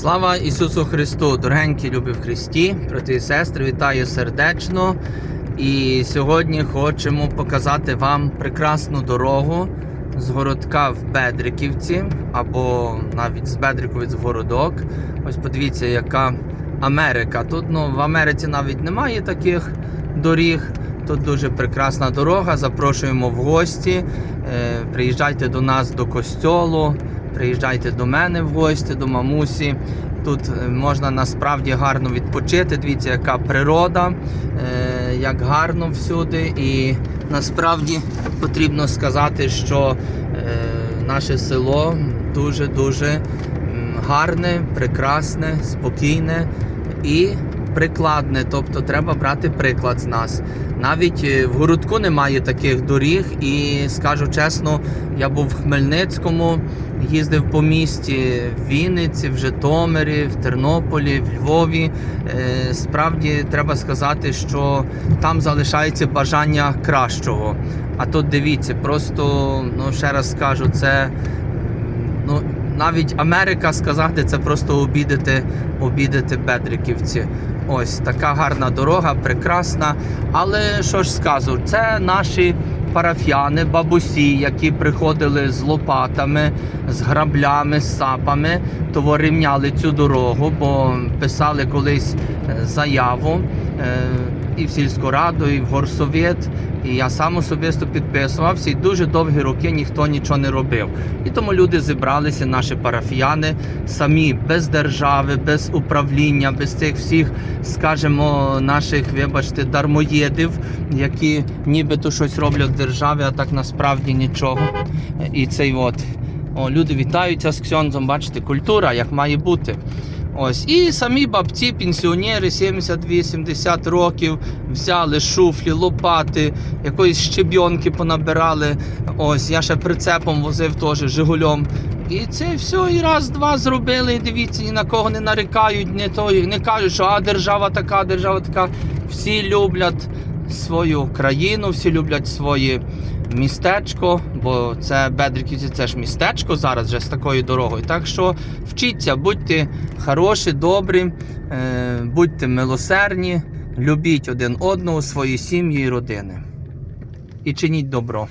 Слава Ісусу Христу! Дорогенькі любі в Христі, брати і сестри, вітаю сердечно. І сьогодні хочемо показати вам прекрасну дорогу з городка в Бедриківці, або навіть з Бедриковець в городок. Ось подивіться, яка Америка. Тут ну, в Америці навіть немає таких доріг. Тут дуже прекрасна дорога. Запрошуємо в гості. Е, приїжджайте до нас до костьолу. Приїжджайте до мене в гості, до мамусі. Тут е, можна насправді гарно відпочити. Дивіться, яка природа, е, як гарно всюди. І насправді потрібно сказати, що е, наше село дуже-дуже гарне, прекрасне, спокійне і прикладне. Тобто треба брати приклад з нас. Навіть е, в городку немає таких доріг, і скажу чесно, я був в Хмельницькому, їздив по місті в Вінниці, в Житомирі, в Тернополі, в Львові. Е, Справді треба сказати, що там залишається бажання кращого. А тут дивіться, просто ну ще раз скажу, це ну навіть Америка сказати, це просто обідати, обідати Бедриківці. Ось така гарна дорога, прекрасна. Але що ж скажу, це наші парафіяни, бабусі, які приходили з лопатами, з граблями, з сапами, того рівняли цю дорогу, бо писали колись е, заяву е, і в сільську раду, і в горсовєт. І я сам особисто підписувався, і дуже довгі роки ніхто нічого не робив. І тому люди зібралися, наші парафіяни, самі без держави, без управління, без цих всіх, скажімо, наших, вибачте, дармоєдів, які нібито щось роблять в державі, а так насправді нічого. І цей от. О, люди вітаються з ксьонзом, бачите, культура, як має бути. Ось, і самі бабці, пенсіонери 70-80 років взяли шуфлі, лопати, якоїсь щебйонки понабирали. Ось, я ще прицепом возив теж Жигульом. І це все і раз-два зробили. І дивіться, ні на кого не нарікають, не то не кажуть, що а держава така, держава така. Всі люблять свою країну, всі люблять своє містечко, бо це Бедриківці, це ж містечко зараз вже з такою дорогою. Так що вчіться, будьте хороші, добрі, е, будьте милосердні, любіть один одного, свої сім'ї і родини. І чиніть добро.